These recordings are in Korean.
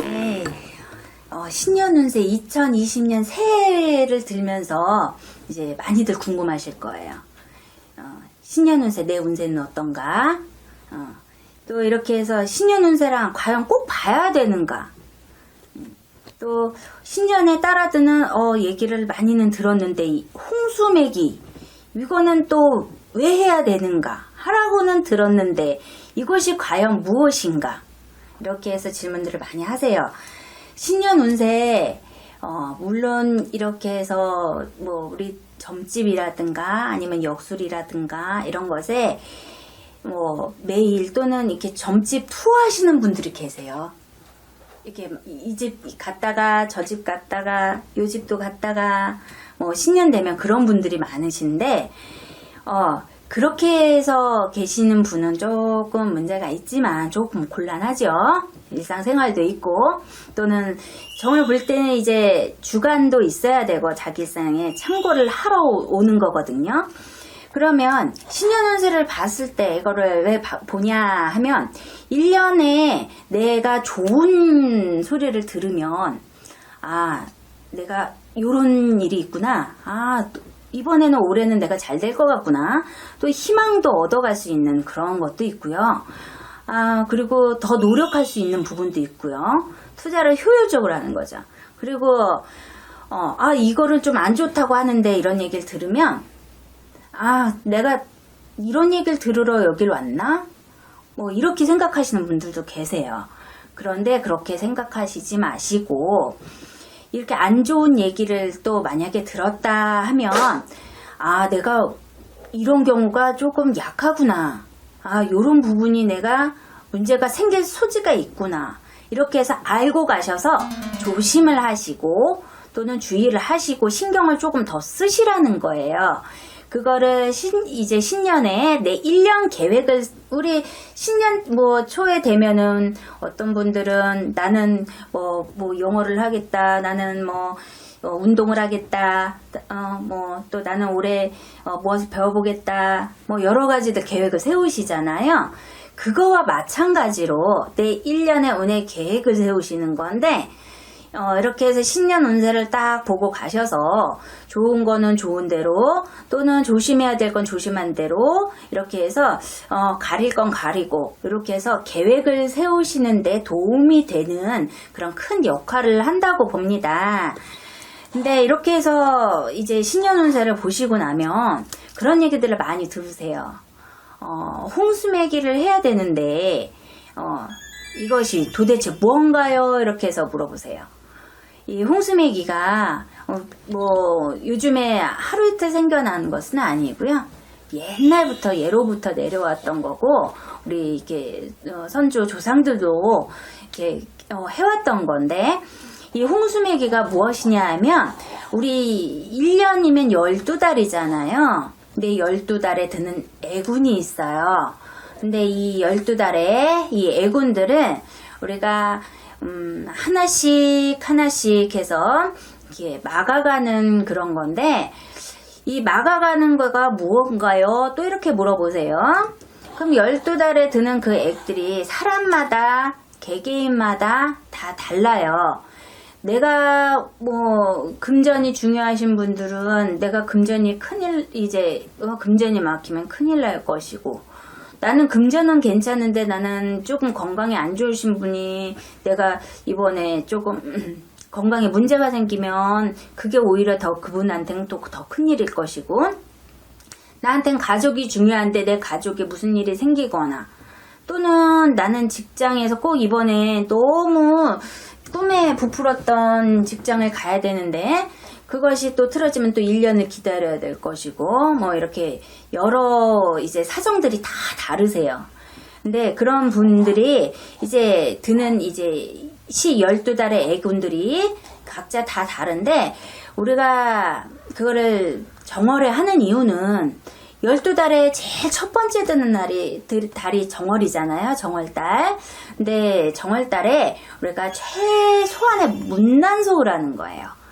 네. 어, 신년 운세 2020년 새해를 들면서 이제 많이들 궁금하실 거예요. 어, 신년 운세 내 운세는 어떤가? 어, 또 이렇게 해서 신년 운세랑 과연 꼭 봐야 되는가? 음, 또 신년에 따라드는 어, 얘기를 많이는 들었는데 이 홍수매기 이거는 또 왜 해야 되는가? 하라고는 들었는데 이것이 과연 무엇인가? 이렇게 해서 질문들을 많이 하세요. 신년 운세, 어, 물론 이렇게 해서 뭐 우리 점집이라든가 아니면 역술이라든가 이런 것에 뭐 매일 또는 이렇게 점집 투어 하시는 분들이 계세요. 이렇게 이 집 갔다가 저 집 갔다가 요 집도 갔다가 뭐 신년 되면 그런 분들이 많으신데 어 그렇게 해서 계시는 분은 조금 문제가 있지만 조금 곤란하죠. 일상생활도 있고 또는 정을 볼 때는 이제 주간도 있어야 되고 자기 일상에 참고를 하러 오는 거거든요. 그러면 신년운세를 봤을 때 이거를 왜 봐- 보냐 하면 1년에 내가 좋은 소리를 들으면 아 내가 요런 일이 있구나. 아또 이번에는 올해는 내가 잘 될 것 같구나. 또 희망도 얻어갈 수 있는 그런 것도 있고요. 아 그리고 더 노력할 수 있는 부분도 있고요. 투자를 효율적으로 하는 거죠. 그리고 어, 아 이거를 좀 안 좋다고 하는데 이런 얘기를 들으면 아, 내가 이런 얘기를 들으러 여길 왔나? 뭐, 이렇게 생각하시는 분들도 계세요. 그런데 그렇게 생각하시지 마시고, 이렇게 안 좋은 얘기를 또 만약에 들었다 하면, 아, 내가 이런 경우가 조금 약하구나. 아, 요런 부분이 내가 문제가 생길 소지가 있구나. 이렇게 해서 알고 가셔서 조심을 하시고, 또는 주의를 하시고, 신경을 조금 더 쓰시라는 거예요. 그거를 신, 이제 신년에 내 1년 계획을, 우리 신년 뭐 초에 되면은 어떤 분들은 나는 뭐, 뭐 영어를 하겠다, 나는 뭐, 어, 운동을 하겠다, 어, 뭐, 또 나는 올해 어, 무엇을 배워보겠다, 뭐 여러 가지들 계획을 세우시잖아요. 그거와 마찬가지로 내 1년의 운의 계획을 세우시는 건데, 어, 이렇게 해서 신년 운세를 딱 보고 가셔서 좋은 거는 좋은 대로 또는 조심해야 될 건 조심한 대로 이렇게 해서 어, 가릴 건 가리고 이렇게 해서 계획을 세우시는데 도움이 되는 그런 큰 역할을 한다고 봅니다. 근데 이렇게 해서 이제 신년 운세를 보시고 나면 그런 얘기들을 많이 들으세요. 어, 홍수매기를 해야 되는데 어, 이것이 도대체 무언가요? 이렇게 해서 물어보세요. 이 홍수매기가 어, 뭐 요즘에 하루 이틀 생겨난 것은 아니고요. 옛날부터 예로부터 내려왔던 거고 우리 이렇게 어, 선조 조상들도 이렇게 어, 해왔던 건데 이 홍수매기가 무엇이냐 하면 우리 1년이면 12달이잖아요. 근데 12달에 드는 애군이 있어요. 근데 이 12달에 이 애군들은 우리가 음, 하나씩 하나씩 해서 이렇게 막아가는 그런 건데 이 막아가는 거가 무언가요? 또 이렇게 물어보세요. 그럼 12달에 드는 그 액들이 사람마다 개개인마다 다 달라요. 내가 뭐 금전이 중요하신 분들은 내가 금전이 큰일 이제 어, 금전이 막히면 큰일 날 것이고 나는 금전은 괜찮은데 나는 조금 건강이 안 좋으신 분이 내가 이번에 조금 음, 건강에 문제가 생기면 그게 오히려 더 그분한테는 또 더 큰일일 것이고 나한텐 가족이 중요한데 내 가족에 무슨 일이 생기거나 또는 나는 직장에서 꼭 이번에 너무 꿈에 부풀었던 직장을 가야 되는데 그것이 또 틀어지면 또 1년을 기다려야 될 것이고 뭐 이렇게 여러 이제 사정들이 다 다르세요. 근데 그런 분들이 이제 드는 이제 시 12달의 애군들이 각자 다 다른데 우리가 그거를 정월에 하는 이유는 12달에 제일 첫 번째 드는 날이 들- 달이 정월이잖아요. 정월달. 근데 정월달에 우리가 최소한의 하는 거예요.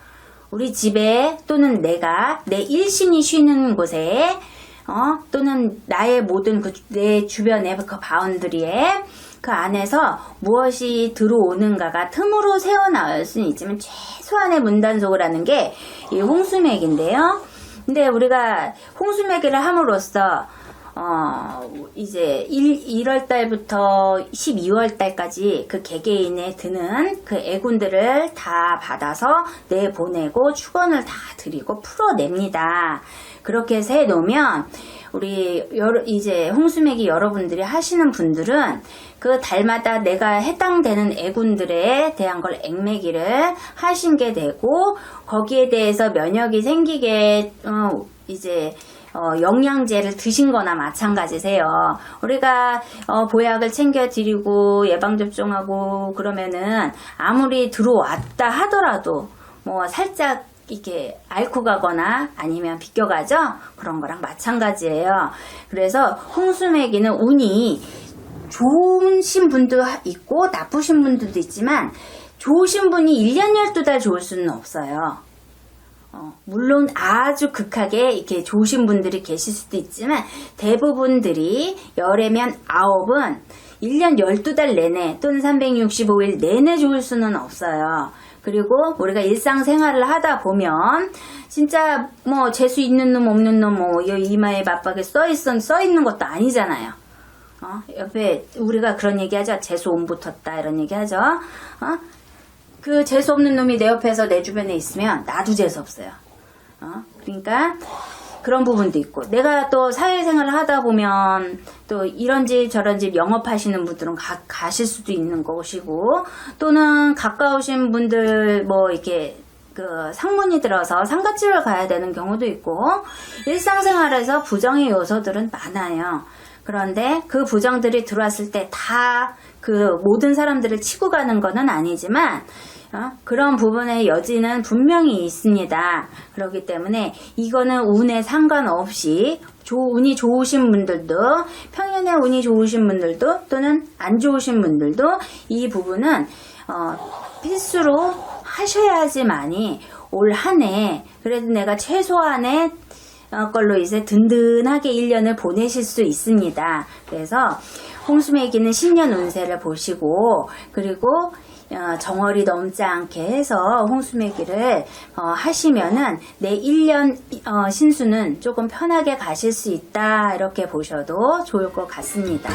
우리 집에 또는 내가 내 일신이 쉬는 곳에 어, 또는 나의 모든 그 내 주변의 그 바운드리에 그 안에서 무엇이 들어오는가가 틈으로 새어나올 수는 있지만 최소한의 문단속을 게이 홍수맥인데요. 근데 우리가 홍수맥이를 함으로써 어, 이제 1, 월 달부터 12월 달까지 그 개개인에 드는 그 애군들을 다 받아서 내보내고 축원을 다 드리고 풀어냅니다. 그렇게 해서 해놓으면 우리 여러, 이제 홍수맥이 여러분들이 하시는 분들은 그 달마다 내가 해당되는 애군들에 대한 걸 액매기를 하신 게 되고 거기에 대해서 면역이 생기게 어, 이제 어, 영양제를 드신 거나 마찬가지세요. 우리가 어, 보약을 챙겨드리고 예방접종하고 그러면은 아무리 들어왔다 하더라도 뭐 살짝 이게 앓고 가거나 아니면 비껴가죠? 그런 거랑 마찬가지예요. 그래서 홍수매기는 운이 좋으신 분도 있고 나쁘신 분들도 있지만 좋으신 분이 1년 12달 좋을 수는 없어요. 어, 물론 아주 극하게 이렇게 좋으신 분들이 계실 수도 있지만 대부분들이 열애면 아홉은 1년 12달 내내 또는 365일 내내 좋을 수는 없어요. 그리고 우리가 일상생활을 하다 보면 진짜 뭐 재수 있는 놈 없는 놈뭐 이마에 맞박에 써 있은 써 있는 것도 아니잖아요. 어? 옆에 우리가 그런 얘기하죠. 재수 온 붙었다 이런 얘기하죠. 어? 그 재수 없는 놈이 내 옆에서 내 주변에 있으면 나도 재수 없어요. 어? 그러니까 그런 부분도 있고 내가 또 사회생활을 하다 보면 또 이런 집 저런 집 영업하시는 분들은 가, 가실 수도 있는 것이고 또는 가까우신 분들 뭐 이렇게 그 상문이 들어서 상가집을 가야 되는 경우도 있고 일상생활에서 부정의 요소들은 많아요. 그런데 그 부정들이 들어왔을 때 다 그 모든 사람들을 치고 가는 것은 아니지만 어? 그런 부분의 여지는 분명히 있습니다. 그렇기 때문에 이거는 운에 상관없이 조, 운이 좋으신 분들도 평연에 운이 좋으신 분들도 또는 안 좋으신 분들도 이 부분은 어, 필수로 하셔야지만이 올 한해 그래도 내가 최소한의 어, 걸로 이제 든든하게 1년을 보내실 수 있습니다. 그래서 홍수매기는 신년 운세를 보시고 그리고 어, 정월이 넘지 않게 해서 홍수매기를 어, 하시면은 내 1년 어, 신수는 조금 편하게 가실 수 있다 이렇게 보셔도 좋을 것 같습니다.